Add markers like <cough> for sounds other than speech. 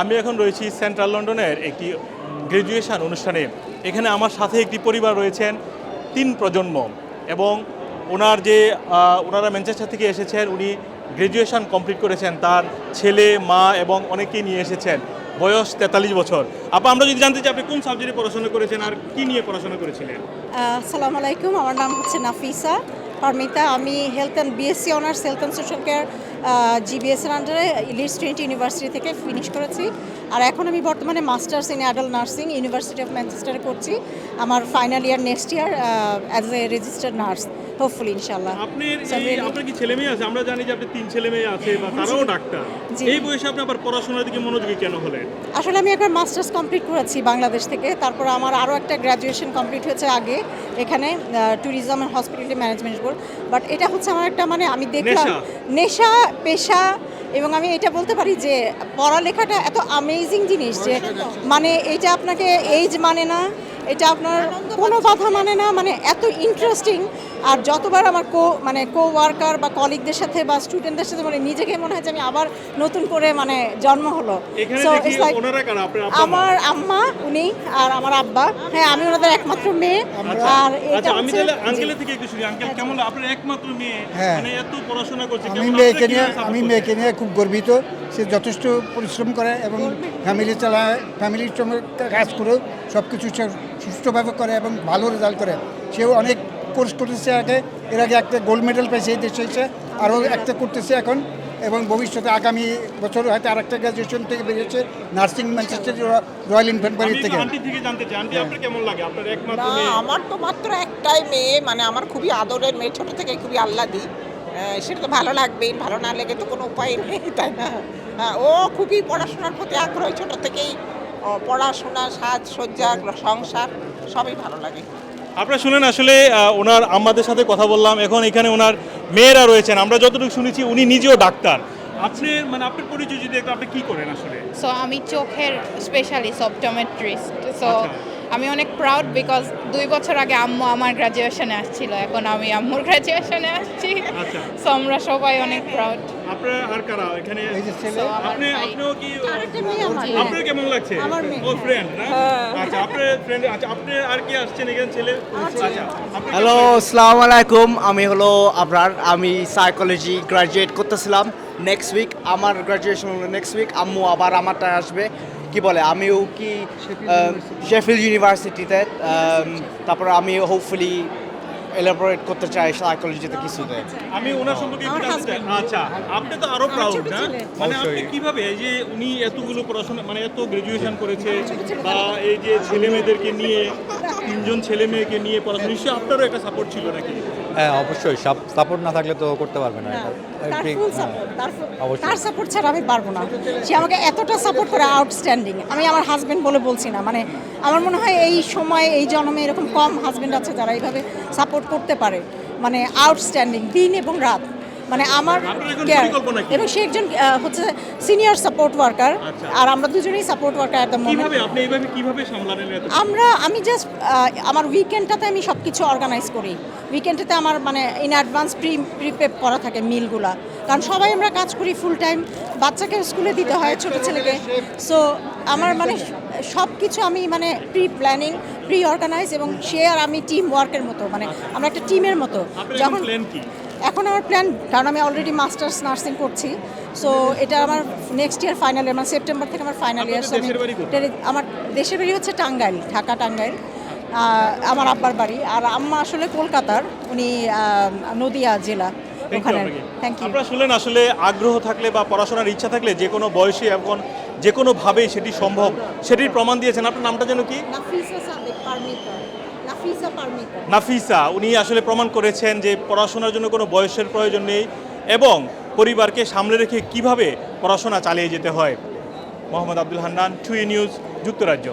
আমি এখন রয়েছি সেন্ট্রাল লন্ডনের একটি গ্র্যাজুয়েশন অনুষ্ঠানে। এখানে আমার সাথে একটি পরিবার রয়েছেন, তিন প্রজন্ম এবং ওনার যে ওনারা ম্যানচেস্টার থেকে এসেছেন, উনি গ্র্যাজুয়েশন কমপ্লিট করেছেন, তার ছেলে, মা এবং অনেকেই নিয়ে এসেছেন। বয়স তেতাল্লিশ বছর। আপা, আমরা যদি জানতে চাই, আপনি কোন সাবজেক্টে পড়াশোনা করেছেন আর কি নিয়ে পড়াশোনা করেছিলেন? আসসালামু আলাইকুম, আমার নাম হচ্ছে নাফিসা। পারমিতা, আমি health and BSc honours health and social care জিবিএসের আন্ডারে লিডস ট্রিনিটি ইউনিভার্সিটি থেকে ফিনিশ করেছি। আর এখন আমি বর্তমানে masters in adult nursing university of ম্যানচেস্টারে করছি। আমার final year next year as a registered nurse hopefully ইনশাল্লাহ আপনার So, আপনার কি ছেলে মেয়ে আছে? আমরা জানি যে আপনি তিন ছেলে মেয়ে আছে বা তারাও ডাক্তার। এই বয়সে আপনি আবার পড়াশোনার দিকে মনোযোগী কেন হলেন? আসলে আমি একবার মাস্টার্স কমপ্লিট করেছি বাংলাদেশ থেকে। তারপর আমার আরও একটা গ্র্যাজুয়েশন কমপ্লিট হয়েছে আগে এখানে tourism and hospitality management board but এটা হচ্ছে আমার একটা মানে আমি দেখলাম নেশা। নেশা পেশা এবং আমি এটা বলতে পারি যে পড়ালেখাটা এত আমেজিং জিনিস যে মানে এটা আপনাকে এইজ মানে না এটা আপনার কোনো বাধা মানে না মানে এত ইন্টারেস্টিং আর যতবার আমার কো মানে কো ওয়ার্কার বা কলিগদের সাথে বা স্টুডেন্টদের সাথে মানে নিজেকে মনে হয় যে আমি আবার নতুন করে মানে জন্ম হলো? আমার আম্মা উনি আর আমার আব্বা। হ্যাঁ আমি ওনাদের একমাত্র মেয়ে। আর এটা আচ্ছা আমি তাহলে আঙ্কেলের থেকে একটু শুনি। আঙ্কেল কেমন আপনার একমাত্র মেয়ে। হ্যাঁ। মানে এত পড়াশোনা করছে আমি মেয়েকে নিয়ে আমি মেয়েকে নিয়ে খুব গর্বিত। সে যথেষ্ট পরিশ্রম করে এবং ফ্যামিলি চালায় ফ্যামিলির সঙ্গে কাজ করেও সব কিছু সে সুষ্ঠুভাবে করে এবং ভালো রেজাল্ট করে। সেও অনেক কোর্স করেছে আগে। এর আগে একটা গোল্ড মেডেল পেয়েছে এই দেশে এসে আরও একটা করতেছে এখন। এবং ভবিষ্যতে আগামী বছর হয়তো আরেকটা গ্র্যাজুয়েশন থেকে বেরিয়েছে নার্সিং ম্যানচেস্টার রয়্যাল আমি ইনফ্যান্টরি থেকে। আন্টি থেকে জানতে চাই। আন্টি আপনার কেমন লাগে? না আমার তো মাত্র একটাই মেয়ে মানে আমার খুবই আদরের মেয়ে ছোট থেকে খুবই আহ্লাদি। আহ, সেটা তো ভালো লাগবেই ভালো না লেগে তো কোনো উপায় নেই <laughs> তাই না? হ্যাঁ, ও খুবই পড়াশোনার প্রতি আগ্রহী ছোট থেকেই পড়াশোনা সাজসজ্জা সংসার সবই ভালো লাগে। আপনারা শুনেন আসলে ওনার আমাদের সাথে কথা বললাম। এখন এখানে ওনার মেয়েরা রয়েছেন। আমরা যতটুকু শুনেছি উনি নিজেও ডাক্তার। আপনি মানে আপনার পরিচয় যদি একটু আপনি কি করেন আসলে? সো আমি চোখের স্পেশালিস্ট অপটোমেট্রিস্ট সো আচ্ছা। আমি অনেক প্রাউড বিকজ দুই বছর আগে আম্মু আমার গ্রাজুয়েশনে আসছিল। এখন আমি আম্মুর গ্রাজুয়েশনে আসছি। আচ্ছা। সো আমরা সবাই অনেক প্রাউড আপনার আর কারা? এখানে আপনি আপনিও কি আপনার কেমন লাগছে? ও ফ্রেন্ড না? আচ্ছা আপনার ফ্রেন্ড আচ্ছা আপনি আর কি আসছেন এখানে ছেলে? আচ্ছা। হ্যালো আসসালামু আলাইকুম। আমি হলো আপনার আমি সাইকোলজি গ্রাজুয়েট করতেছিলাম নেক্সট উইক আমার গ্রাজুয়েশন হলো নেক্সট উইক আম্মু আবার আমারটা আসবে। কি বলে আমিও কি শেফিল্ড ইউনিভার্সিটিতে তারপর আমি হোপফুলি এলাবোরেট করতে চাই সাইকোলজিতে কিছুতে আমি ওনার সম্পর্কে একটু জানতে চাই। আচ্ছা আপনি তো আরও প্রাউড না? মানে আপনি কীভাবে এই যে উনি এতগুলো পড়াশোনা মানে এত গ্রাজুয়েশন করেছে বা এই যে ছেলে মেয়েদেরকে নিয়ে তিনজন ছেলে মেয়েকে নিয়ে পড়াশোনা নিশ্চয়ই আপনারও একটা সাপোর্ট ছিল নাকি? হ্যাঁ অবশ্যই। সাপোর্ট না থাকলে তো করতে পারবে না তার হ্যাঁ। সাপোর্ট সাপোর্ট ছাড়া আমি পারব না। সে আমাকে এতটা সাপোর্ট করে আউটস্ট্যান্ডিং আমি আমার হাজবেন্ড বলে বলছি না। মানে আমার মনে হয় এই সময় এই জন্মে এরকম কম হাজবেন্ড আছে যারা এইভাবে সাপোর্ট করতে পারে। মানে আউটস্ট্যান্ডিং দিন এবং রাত। মানে আমার? এবং সে একজন হচ্ছে সিনিয়র সাপোর্ট ওয়ার্কার। আর আমরা দুজনেই সাপোর্ট ওয়ার্কার এত আমরা আমি জাস্ট আমার উইকেন্ডটাতে আমি সব কিছু অর্গানাইজ করি। উইকেন্ডটাতে আমার মানে ইন অ্যাডভান্স প্রি প্রিপেপ করা থাকে মিলগুলা কারণ সবাই আমরা কাজ করি ফুল টাইম বাচ্চাকে স্কুলে দিতে হয় ছোটো ছেলেকে। সো আমার মানে সব কিছু আমি মানে প্রি প্ল্যানিং প্রি অর্গানাইজ এবং সে আর আমি টিম ওয়ার্কের মতো মানে আমরা একটা টিমের মতো। যখন এখন আমার প্ল্যান কারণ আমি অলরেডি মাস্টার্স নার্সিং করছি। সো এটা আমার নেক্সট ইয়ার ফাইনাল ইয়ার মানে সেপ্টেম্বর থেকে আমার ফাইনাল ইয়ার কোথায়? আমার দেশের বাড়ি হচ্ছে টাঙ্গাইল ঢাকা টাঙ্গাইল। আমার আব্বার বাড়ি। আর আম্মা আসলে কলকাতার উনি নদিয়া জেলা ওখানে থ্যাংক ইউ আপনারা শুনলেন আসলে আগ্রহ থাকলে বা পড়াশোনার ইচ্ছা থাকলে যে কোনো বয়সে এখন যে কোনোভাবেই সেটি সম্ভব। সেটির প্রমাণ দিয়েছেন। আপনার নামটা যেন কি? নাফিসা উনি আসলে প্রমাণ করেছেন যে পড়াশোনার জন্য কোনো বয়সের প্রয়োজন নেই এবং পরিবারকে সামলে রেখে কীভাবে পড়াশোনা চালিয়ে যেতে হয়। মোহাম্মদ আব্দুল হান্নান টুই নিউজ যুক্তরাজ্য।